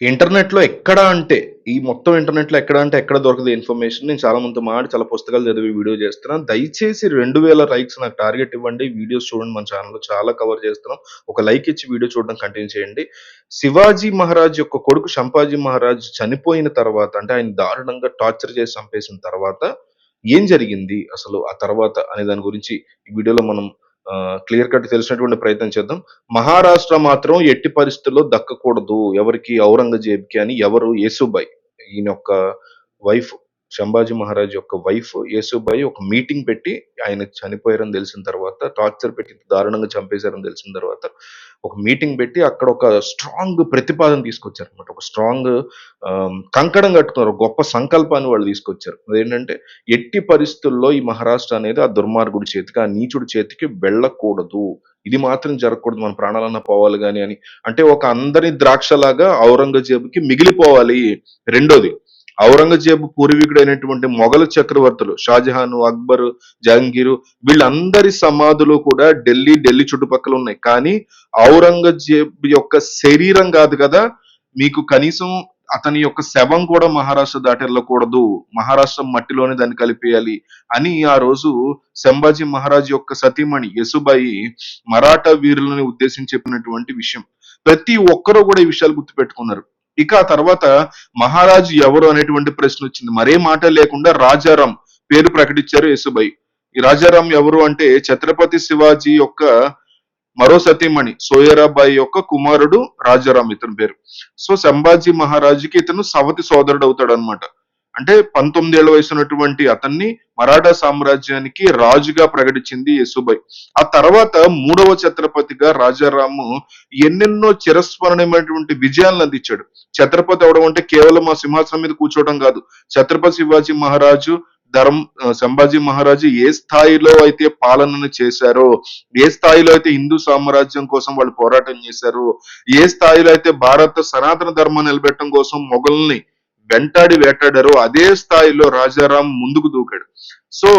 ఇంటర్నెట్‌లో ఎక్కడ అంటే, ఈ మొత్తం ఇంటర్నెట్‌లో ఎక్కడ అంటే ఎక్కడ దొరకదు ఇన్ఫర్మేషన్. నేను చాలా మందితో మాట్లాడి చాలా పుస్తకాలు చదివి వీడియో చేస్తున్నాను. దయచేసి 2000 లైక్స్ నాకు టార్గెట్ ఇవ్వండి. వీడియోస్ చూడండి మన ఛానల్లో చాలా కవర్ చేస్తున్నాం. ఒక లైక్ ఇచ్చి వీడియో చూడడం కంటిన్యూ చేయండి. శివాజీ మహారాజ్ యొక్క కొడుకు శంపాజీ మహారాజ్ చనిపోయిన తర్వాత అంటే ఆయన దారుణంగా టార్చర్ చేసి చంపేసిన తర్వాత ఏం జరిగింది అసలు ఆ తర్వాత అనే దాని గురించి ఈ వీడియోలో మనం క్లియర్ కట్ తెలిసినటువంటి ప్రయత్నం చేద్దాం. మహారాష్ట్ర మాత్రం ఎట్టి పరిస్థితుల్లో దక్కకూడదు. ఎవరికి ఔరంగజేబ్‌కి అని ఎవరు యేసుబాయ్ ఈయన యొక్క వైఫ్ శంభాజీ మహారాజ్ యొక్క వైఫ్ యేసుబాయి ఒక మీటింగ్ పెట్టి ఆయన చనిపోయారని తెలిసిన తర్వాత టార్చర్ పెట్టి దారుణంగా చంపేశారని తెలిసిన తర్వాత ఒక మీటింగ్ పెట్టి అక్కడ ఒక స్ట్రాంగ్ ప్రతిపాదన తీసుకొచ్చారనమాట. ఒక స్ట్రాంగ్ కంకణం కట్టుకున్నారు. గొప్ప సంకల్పాన్ని వాళ్ళు తీసుకొచ్చారు. అదేంటంటే ఎట్టి పరిస్థితుల్లో ఈ మహారాష్ట్ర అనేది ఆ దుర్మార్గుడి చేతికి, ఆ నీచుడి చేతికి వెళ్ళకూడదు. ఇది మాత్రం జరగకూడదు. మన ప్రాణాలన్నా పోవాలి కానీ అని. అంటే ఒక అందరి ద్రాక్షలాగా ఔరంగజేబుకి మిగిలిపోవాలి. రెండోది ఔరంగజేబు పూర్వీకుడైనటువంటి మొఘలు చక్రవర్తులు షాజహాను, అక్బరు, జహంగీరు వీళ్ళందరి సమాధులు కూడా ఢిల్లీ, ఢిల్లీ చుట్టుపక్కల ఉన్నాయి. కానీ ఔరంగజేబు యొక్క శరీరం కాదు కదా! మీకు కనీసం అతని యొక్క శవం కూడా మహారాష్ట్ర దాటి వెళ్ళకూడదు. మహారాష్ట్ర మట్టిలోనే దాన్ని కలిపేయాలి అని ఆ రోజు సంభాజీ మహారాజ్ యొక్క సతీమణి యసుబాయి మరాఠా వీరులని ఉద్దేశించి చెప్పినటువంటి విషయం. ప్రతి ఒక్కరూ కూడా ఈ విషయాలు గుర్తుపెట్టుకున్నారు. ఇక ఆ తర్వాత మహారాజు ఎవరు అనేటువంటి ప్రశ్న వచ్చింది. మరే మాట లేకుండా రాజారాం పేరు ప్రకటించారు యేసుబాయి. ఈ రాజారాం ఎవరు అంటే ఛత్రపతి శివాజీ యొక్క మరో సతీమణి సోయరాబాయి యొక్క కుమారుడు రాజారాం ఇతని పేరు. సో సంభాజీ మహారాజుకి ఇతను సవతి సోదరుడు అవుతాడు అనమాట అంటే పంతొమ్మిదేళ్ళ వయసు ఉన్నటువంటి అతన్ని మరాఠా సామ్రాజ్యానికి రాజుగా ప్రకటించింది యేసుబాయి. ఆ తర్వాత మూడవ ఛత్రపతిగా రాజారాము ఎన్నెన్నో చిరస్మరణీయమైనటువంటి విజయాలను అందించాడు. ఛత్రపతి అవడం అంటే కేవలం ఆ సింహాసనం మీద కూర్చోవడం కాదు. ఛత్రపతి శివాజీ మహారాజు ధర్మ సంభాజీ మహారాజు ఏ స్థాయిలో అయితే పాలనను చేశారో, ఏ స్థాయిలో అయితే హిందూ సామ్రాజ్యం కోసం వాళ్ళు పోరాటం చేశారో, ఏ స్థాయిలో అయితే భారత సనాతన ధర్మం నిలబెట్టడం కోసం మొఘల్ని వెంటాడి వేటాడారో అదే స్థాయిలో రాజారాం ముందుకు దూకాడు. సో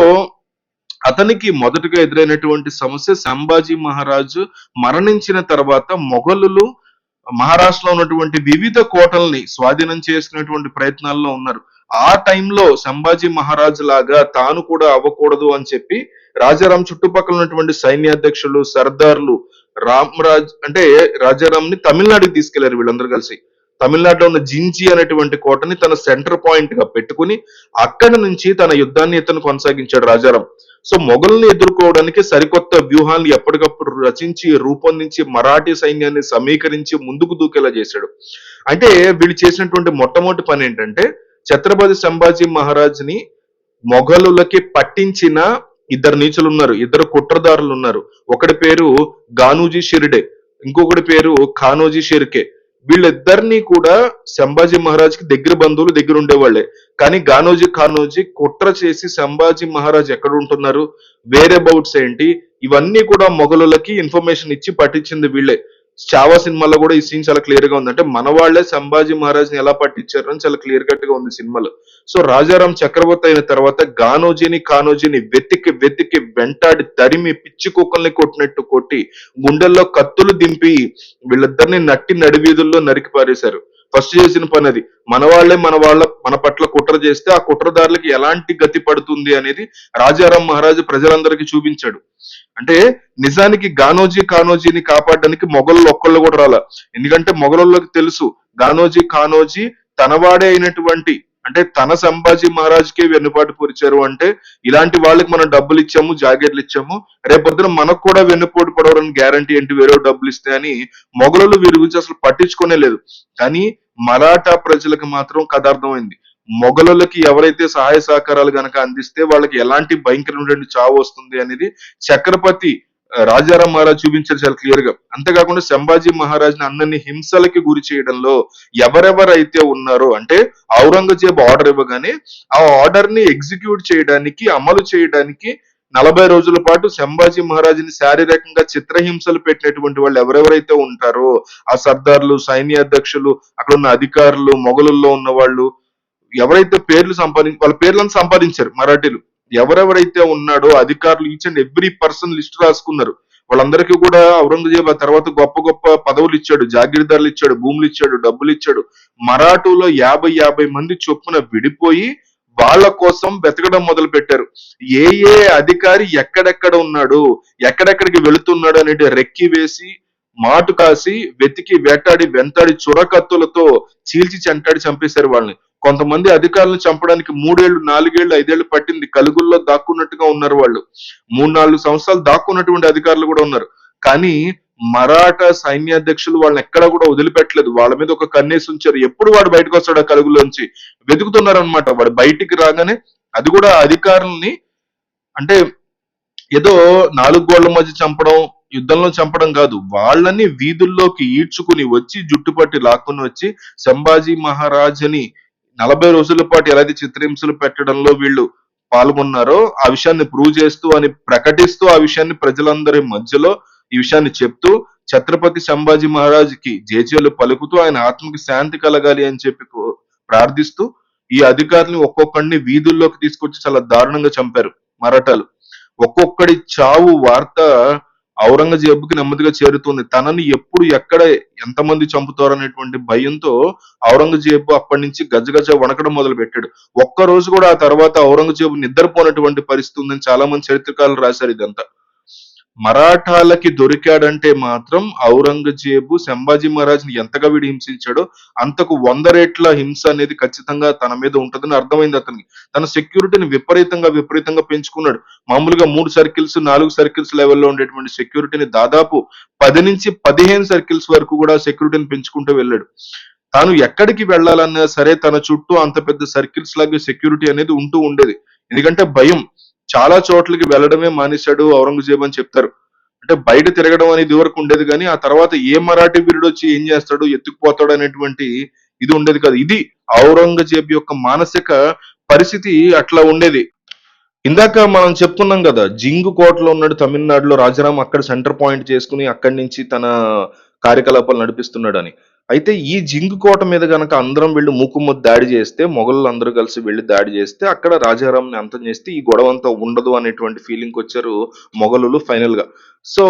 అతనికి మొదటగా ఎదురైనటువంటి సమస్య సంభాజీ మహారాజు మరణించిన తర్వాత మొఘలులు మహారాష్ట్రలో ఉన్నటువంటి వివిధ కోటల్ని స్వాధీనం చేసుకునేటువంటి ప్రయత్నాల్లో ఉన్నారు. ఆ టైంలో సంభాజీ మహారాజు లాగా తాను కూడా అవ్వకూడదు అని చెప్పి రాజారాం చుట్టుపక్కల ఉన్నటువంటి సైన్యాధ్యక్షులు, సర్దార్లు రామరాజ్ అంటే రాజారాంని తమిళనాడుకి తీసుకెళ్ళారు వీళ్ళందరూ కలిసి. తమిళనాడులో ఉన్న జింజి అనేటువంటి కోటని తన సెంటర్ పాయింట్గా పెట్టుకుని అక్కడి నుంచి తన యుద్ధాన్ని ఇతను కొనసాగించాడు రాజారాం. సో మొఘల్ని ఎదుర్కోవడానికి సరికొత్త వ్యూహాన్ని ఎప్పటికప్పుడు రచించి, రూపొందించి మరాఠీ సైన్యాన్ని సమీకరించి ముందుకు దూకేలా చేశాడు. అంటే వీళ్ళు చేసినటువంటి మొట్టమొదటి పని ఏంటంటే ఛత్రపతి సంభాజీ మహారాజ్‌ని మొఘలులకి పట్టించిన ఇద్దరు నీచులు ఉన్నారు. ఇద్దరు కుట్రదారులు ఉన్నారు. ఒకడి పేరు గానూజీ షిరిడే ఇంకొకటి పేరు ఖానోజీ షిర్కే. వీళ్ళిద్దరినీ కూడా సంభాజీ మహారాజ్‌కి దగ్గర బంధువులు దగ్గర ఉండేవాళ్ళే. కానీ గానోజీ, ఖానోజీ కుట్ర చేసి సంభాజీ మహారాజ్ ఎక్కడ ఉంటున్నారు? వేరే బౌట్స్ ఏంటి? ఇవన్నీ కూడా మొఘలులకి ఇన్ఫర్మేషన్ ఇచ్చి పట్టించింది వీళ్ళే. 'చావా' సినిమాలో కూడా ఈ సీన్ చాలా క్లియర్గా ఉంది. అంటే మన వాళ్ళే సంభాజీ మహారాజ్‌ని ఎలా పట్టించారు అని చాలా క్లియర్ కట్గా ఉంది సినిమాలో. సో రాజారాం చక్రవర్తి అయిన తర్వాత గానోజీని, కానోజీని వెతికి వెతికి వెంటాడి తరిమి పిచ్చి కుక్కల్ని కొట్టినట్టు కొట్టి గుండెల్లో కత్తులు దింపి వీళ్ళిద్దరిని నట్టి నడివీధుల్లో నరికి పారేశారు. ఫస్ట్ చేసిన పని అది. మన వాళ్ళే మన వాళ్ళ మన పట్ల కుట్ర చేస్తే ఆ కుట్రదారులకి ఎలాంటి గతి పడుతుంది అనేది రాజారాం మహారాజు ప్రజలందరికీ చూపించాడు. అంటే నిజానికి గానోజీ, ఖానోజీని కాపాడడానికి మొఘలు ఒక్కళ్ళు కూడా రాల ఎందుకంటే మొఘలులకు తెలుసు గానోజీ, ఖానోజీ తనవాడే అయినటువంటి అంటే తన సంభాజీ మహారాజుకే వెన్నుపాటు పొరిచారు అంటే ఇలాంటి వాళ్ళకి మనం డబ్బులు ఇచ్చాము, జాకెట్లు ఇచ్చాము. రేపొద్దున మనకు కూడా వెన్నుపోటు పడవరని గ్యారంటీ ఏంటి వేరే డబ్బులు ఇస్తే అని మొగలు వీరి గురించి అసలు పట్టించుకునే లేదు. కానీ మరాఠా ప్రజలకు మాత్రం కదార్థమైంది మొఘలులకి ఎవరైతే సహాయ సహకారాలు గనక అందిస్తే వాళ్ళకి ఎలాంటి భయంకరమైనటువంటి చావు వస్తుంది అనేది చక్రపతి రాజారాం మహారాజ్ చూపించారు చాలా క్లియర్గా. అంతేకాకుండా సంభాజీ మహారాజ్‌ని అందరినీ హింసలకి గురి చేయడంలో ఎవరెవరైతే ఉన్నారో అంటే ఔరంగజేబు ఆర్డర్ ఇవ్వగానే ఆ ఆర్డర్ని ఎగ్జిక్యూట్ చేయడానికి, అమలు చేయడానికి 40 రోజుల పాటు సంభాజీ మహారాజుని శారీరకంగా చిత్రహింసలు పెట్టినటువంటి వాళ్ళు ఎవరెవరైతే ఉంటారో ఆ సర్దార్లు, సైన్యాధ్యక్షులు, అక్కడ ఉన్న అధికారులు, మొఘలుల్లో ఉన్నవాళ్ళు ఎవరైతే పేర్లు సంపాదించ వాళ్ళ పేర్లను సంపాదించారు మరాఠీలు. ఎవరెవరైతే ఉన్నాడో అధికారులు each and every person list రాసుకున్నారు. వాళ్ళందరికీ కూడా ఔరంగజేబ్ ఆ తర్వాత గొప్ప గొప్ప పదవులు ఇచ్చాడు జాగీర్దార్లు ఇచ్చాడు భూములు ఇచ్చాడు డబ్బులు ఇచ్చాడు. మరాఠులో యాభై యాభై మంది చొప్పున విడిపోయి వాళ్ళ కోసం వెతకడం మొదలు పెట్టారు ఏ ఏ అధికారి ఎక్కడెక్కడ ఉన్నాడు ఎక్కడెక్కడికి వెళుతున్నాడు అనేది రెక్కి వేసి మాటు కాసి వెతికి వేటాడి వెంటాడి చురకత్తులతో చీల్చి చెంటాడి చంపేశారు వాళ్ళని. కొంతమంది అధికారులను చంపడానికి మూడేళ్ళు నాలుగేళ్ళు ఐదేళ్ళు పట్టింది. కలుగుల్లో దాక్కున్నట్టుగా ఉన్నారు వాళ్ళు. మూడు నాలుగు సంవత్సరాలు దాక్కున్నటువంటి అధికారులు కూడా ఉన్నారు. కానీ మరాఠా సైన్యాధ్యక్షులు వాళ్ళని ఎక్కడా కూడా వదిలిపెట్టలేదు. వాళ్ళ మీద ఒక కన్నేసి ఉంచారు. ఎప్పుడు వాడు బయటకు వస్తాడు ఆ కలుగులోంచి వెతుకుతున్నారనమాట వాడు బయటికి రాగానే అది కూడా అధికారుల్ని అంటే ఏదో నాలుగు గోళ్ళ మధ్య చంపడం యుద్ధంలో చంపడం కాదు. వాళ్ళని వీధుల్లోకి ఈడ్చుకుని వచ్చి జుట్టుపట్టి లాక్కుని వచ్చి సంభాజీ మహారాజని నలభై రోజుల పాటు ఎలాంటి చిత్రహింసలు పెట్టడంలో వీళ్ళు పాల్గొన్నారో ఆ విషయాన్ని ప్రూవ్ చేస్తూ అని ప్రకటిస్తూ ఆ విషయాన్ని ప్రజలందరి మధ్యలో ఈ విషయాన్ని చెప్తూ ఛత్రపతి సంభాజీ మహారాజుకి జేజేలు పలుకుతూ ఆయన ఆత్మకి శాంతి కలగాలి అని చెప్పి ప్రార్థిస్తూ ఈ అధికారులు ఒక్కొక్కడిని వీధుల్లోకి తీసుకొచ్చి చాలా దారుణంగా చంపారు మరాఠాలు. ఒక్కొక్కడి చావు వార్త ఔరంగజేబుకి నెమ్మదిగా చేరుతుంది. తనని ఎప్పుడు ఎక్కడ ఎంతమంది చంపుతారు అనేటువంటి భయంతో ఔరంగజేబు అప్పటి నుంచి గజగజ వణకడం మొదలు పెట్టాడు ఒక్క రోజు కూడా ఆ తర్వాత ఔరంగజేబు నిద్రపోనటువంటి పరిస్థితి ఉందని చాలా మంది చరిత్రకారులు రాశారు ఇదంతా. మరాఠాలకి దొరికాడంటే మాత్రం ఔరంగజేబు సంభాజీ మహారాజ్ని ఎంతగా వీడు హింసించాడో అంతకు వంద రెట్ల హింస అనేది ఖచ్చితంగా తన మీద ఉంటుందని అర్థమైంది అతనికి. తన సెక్యూరిటీని విపరీతంగా విపరీతంగా పెంచుకున్నాడు. మామూలుగా మూడు సర్కిల్స్ నాలుగు సర్కిల్స్ లెవెల్లో ఉండేటువంటి సెక్యూరిటీని దాదాపు పది నుంచి పదిహేను సర్కిల్స్ వరకు కూడా సెక్యూరిటీని పెంచుకుంటూ వెళ్ళాడు. తాను ఎక్కడికి వెళ్ళాలన్నా సరే తన చుట్టూ అంత పెద్ద సర్కిల్స్ లాగా సెక్యూరిటీ అనేది ఉంటూ ఉండేది. ఎందుకంటే భయం. చాలా చోట్లకి వెళ్ళడమే మానేశాడు ఔరంగజేబు అని చెప్తారు. అంటే బయట తిరగడం అనేది ఇదివరకు ఉండేది కానీ ఆ తర్వాత ఏ మరాఠీ వీరుడు వచ్చి ఏం చేస్తాడు ఎత్తుకుపోతాడు అనేటువంటి ఇది ఉండేది కాదు. ఇది ఔరంగజేబు యొక్క మానసిక పరిస్థితి అట్లా ఉండేది. ఇందాక మనం చెప్పుకున్నాం కదా జింగు కోటలో ఉన్నాడు తమిళనాడులో రాజారాం అక్కడ సెంటర్ పాయింట్ చేసుకుని అక్కడి నుంచి తన కార్యకలాపాలు నడిపిస్తున్నాడు అని అయితే ఈ జింగు కోట మీద గనక అందరం వెళ్ళి మూకుమ్మది దాడి చేస్తే మొఘలు అందరూ కలిసి వెళ్ళి దాడి చేస్తే అక్కడ రాజారాంని అంతం చేస్తే ఈ గొడవ అంతా ఉండదు అనేటువంటి ఫీలింగ్ వచ్చారు మొఘలులు ఫైనల్గా. సో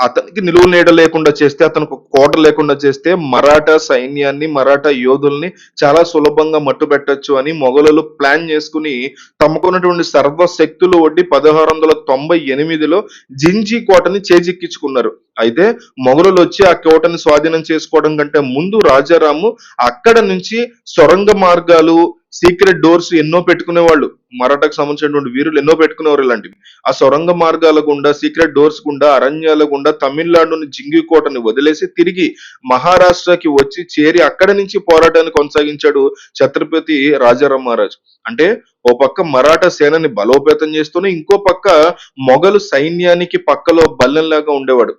అతనికి నిలువు నీడ లేకుండా చేస్తే అతనికి కోట లేకుండా చేస్తే మరాఠా సైన్యాన్ని మరాఠా యోధుల్ని చాలా సులభంగా మట్టుబెట్టచ్చు అని మొఘలులు ప్లాన్ చేసుకుని తమకున్నటువంటి సర్వశక్తులు ఒడ్డి పదహారు వందల తొంభై ఎనిమిదిలో జింజీ కోటని చేజిక్కించుకున్నారు. అయితే మొఘలులు వచ్చి ఆ కోటని స్వాధీనం చేసుకోవడం కంటే ముందు రాజారాము అక్కడ నుంచి సొరంగ మార్గాలు సీక్రెట్ డోర్స్ ఎన్నో పెట్టుకునేవాళ్ళు. మరాఠాకు సంబంధించినటువంటి వీరులు ఎన్నో పెట్టుకునేవారు ఇలాంటివి. ఆ సొరంగ మార్గాల గుండా సీక్రెట్ డోర్స్ గుండా అరణ్యాల గుండా తమిళనాడుని జింగి కోటని వదిలేసి తిరిగి మహారాష్ట్రకి వచ్చి చేరి అక్కడి నుంచి పోరాటాన్ని కొనసాగించాడు ఛత్రపతి రాజారాం మహారాజ్. అంటే ఓ పక్క మరాఠా సేనని బలోపేతం చేస్తూనే ఇంకో పక్క మొఘలు సైన్యానికి పక్కలో బల్లెంలాగా ఉండేవాడు.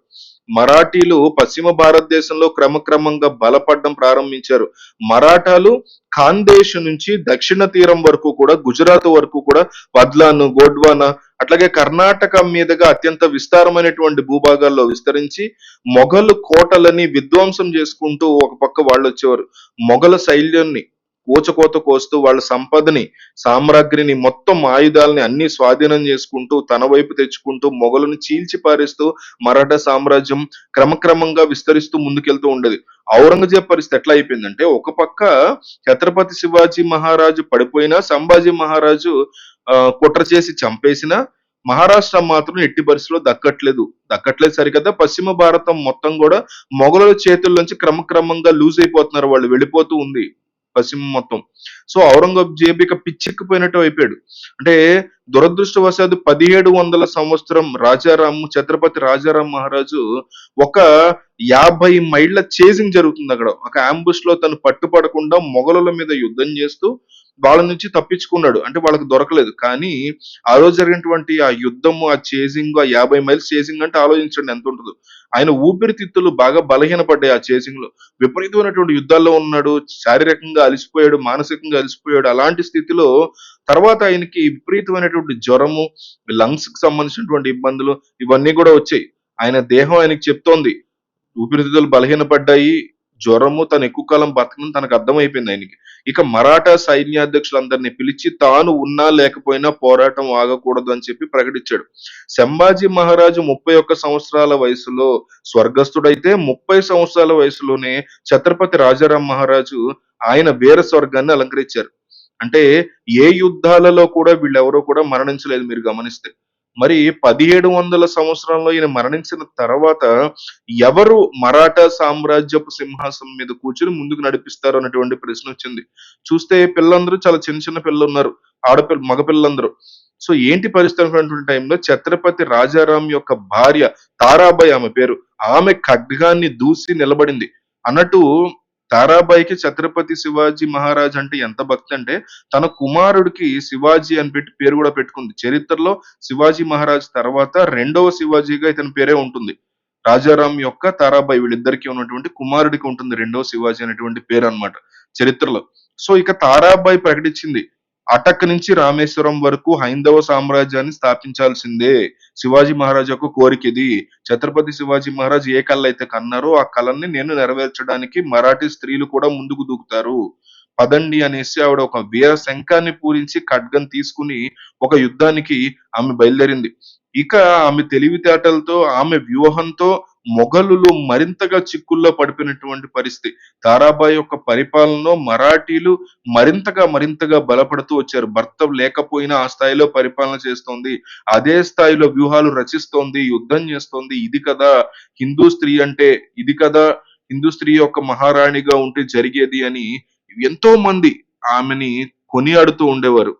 మరాఠీలు పశ్చిమ భారతదేశంలో క్రమక్రమంగా బలపడడం ప్రారంభించారు. మరాఠాలు ఖాందేశ్ నుంచి దక్షిణ తీరం వరకు కూడా గుజరాత్ వరకు కూడా వద్లాను గోడ్వానా అట్లాగే కర్ణాటక మీదుగా అత్యంత విస్తారమైనటువంటి భూభాగాల్లో విస్తరించి మొఘలు కోటలని విధ్వంసం చేసుకుంటూ ఒక పక్క వాళ్ళు వచ్చేవారు మొఘల శైల్యాన్ని ఊచకోత కోస్తూ వాళ్ళ సంపదని సామ్రాగ్రిని మొత్తం ఆయుధాలని అన్ని స్వాధీనం చేసుకుంటూ తన వైపు తెచ్చుకుంటూ మొఘలుని చీల్చి పారేస్తూ మరాఠా సామ్రాజ్యం క్రమక్రమంగా విస్తరిస్తూ ముందుకెళ్తూ ఉండేది. ఔరంగజేబ్ పరిస్థితి ఎట్లా అయిపోయిందంటే ఒక పక్క ఛత్రపతి శివాజీ మహారాజు పడిపోయినా సంభాజీ మహారాజు ఆ, కుట్ర చేసి చంపేసినా మహారాష్ట్ర మాత్రం ఎట్టి పరిస్థితిలో దక్కట్లేదు. దక్కట్లేదు సరికదా. పశ్చిమ భారతం మొత్తం కూడా మొఘలుల చేతుల్లోంచి క్రమక్రమంగా లూజ్ అయిపోతున్నారు వాళ్ళు వెళ్ళిపోతూ ఉంది. పశ్చిమ మొత్తం. సో ఔరంగజేబు ఇక పిచ్చెక్కిపోయినట్టు అయిపోయాడు. అంటే దురదృష్టవశాత్తు పదిహేడు వందల సంవత్సరం రాజారాం ఛత్రపతి రాజారాం మహారాజు ఒక యాభై మైళ్ళ చేసింగ్ జరుగుతుంది అక్కడ. ఒక అంబుష్లో తను పట్టుపడకుండా మొఘలుల మీద యుద్ధం చేస్తూ వాళ్ళ నుంచి తప్పించుకున్నాడు. అంటే వాళ్ళకి దొరకలేదు. కానీ ఆ రోజు జరిగినటువంటి ఆ యుద్ధము ఆ చేసింగ్ ఆ యాభై మైల్స్ చేసింగ్ అంటే ఆలోచించండి ఎంత ఉంటుందో. ఆయన ఊపిరితిత్తులు బాగా బలహీనపడ్డాయి ఆ చేసింగ్లో. విపరీతమైనటువంటి యుద్ధాల్లో ఉన్నాడు శారీరకంగా అలసిపోయాడు మానసికంగా అలసిపోయాడు. అలాంటి స్థితిలో తర్వాత ఆయనకి విపరీతమైనటువంటి జ్వరము లంగ్స్కి సంబంధించినటువంటి ఇబ్బందులు ఇవన్నీ కూడా వచ్చాయి. ఆయన దేహం ఆయనకి చెప్తోంది. ఊపిరితిత్తులు బలహీనపడ్డాయి జ్వరము తను ఎక్కువ కాలం బతకడం తనకు అర్థమైపోయింది ఆయనకి. ఇక మరాఠా సైన్యాధ్యక్షులందరినీ పిలిచి తాను ఉన్నా లేకపోయినా పోరాటం ఆగకూడదు అని చెప్పి ప్రకటించాడు. సంభాజీ మహారాజు 31 సంవత్సరాల వయసులో స్వర్గస్థుడైతే 30 సంవత్సరాల వయసులోనే ఛత్రపతి రాజారాం మహారాజు ఆయన వీర స్వర్గాన్ని అలంకరించారు. అంటే ఏ యుద్ధాలలో కూడా వీళ్ళెవరో కూడా మరణించలేదు మీరు గమనిస్తే. మరి 1700 సంవత్సరంలో ఈయన మరణించిన తర్వాత ఎవరు మరాఠా సామ్రాజ్యపు సింహాసనం మీద కూర్చుని ముందుకు నడిపిస్తారు అనేటువంటి ప్రశ్న వచ్చింది. చూస్తే పిల్లలందరూ చాలా చిన్న చిన్న పిల్లలు ఉన్నారు ఆడపిల్ల మగపిల్లలందరూ సో ఏంటి పరిస్థితి అనుకున్నటువంటి టైంలో ఛత్రపతి రాజారాం యొక్క భార్య తారాబాయి ఆమె పేరు. ఆమె ఖడ్గాన్ని దూసి నిలబడింది. అన్నట్టు తారాబాయికి ఛత్రపతి శివాజీ మహారాజ్ అంటే ఎంత భక్తి అంటే తన కుమారుడికి శివాజీ అని పెట్టి పేరు కూడా పెట్టుకుంది. చరిత్రలో శివాజీ మహారాజ్ తర్వాత రెండవ శివాజీగా ఇతని పేరే ఉంటుంది. రాజారాం యొక్క తారాబాయి వీళ్ళిద్దరికీ ఉన్నటువంటి కుమారుడికి ఉంటుంది రెండవ శివాజీ అనేటువంటి పేరు అన్నమాట చరిత్రలో. సో ఇక తారాబాయి ప్రకటించింది. అటక్ నుంచి రామేశ్వరం వరకు హైందవ సామ్రాజ్యాన్ని స్థాపించాల్సిందే. శివాజీ మహారాజ్ యొక్క కోరిక ఇది. ఛత్రపతి శివాజీ మహారాజ్ ఏ కళ అయితే కన్నారో ఆ కళని నేను నెరవేర్చడానికి మరాఠీ స్త్రీలు కూడా ముందుకు దూకుతారు. పదండి అనేసి ఆవిడ ఒక వీర శంఖాన్ని పూరించి ఖడ్గం తీసుకుని ఒక యుద్ధానికి ఆమె బయలుదేరింది. ఇక ఆమె తెలివితేటలతో ఆమె వ్యూహంతో మొఘలులు మరింతగా చిక్కుల్లో పడిపోయినటువంటి పరిస్థితి. తారాబాయి యొక్క పరిపాలనలో మరాఠీలు మరింతగా మరింతగా బలపడుతూ వచ్చారు. భర్త లేకపోయినా ఆ స్థాయిలో పరిపాలన చేస్తోంది. అదే స్థాయిలో వ్యూహాలు రచిస్తోంది. యుద్ధం చేస్తోంది. ఇది కదా హిందూ స్త్రీ అంటే ఇది కదా హిందూ స్త్రీ యొక్క మహారాణిగా ఉంటే జరిగేది అని ఎంతో మంది ఆమెని కొనియాడుతూ ఉండేవారు.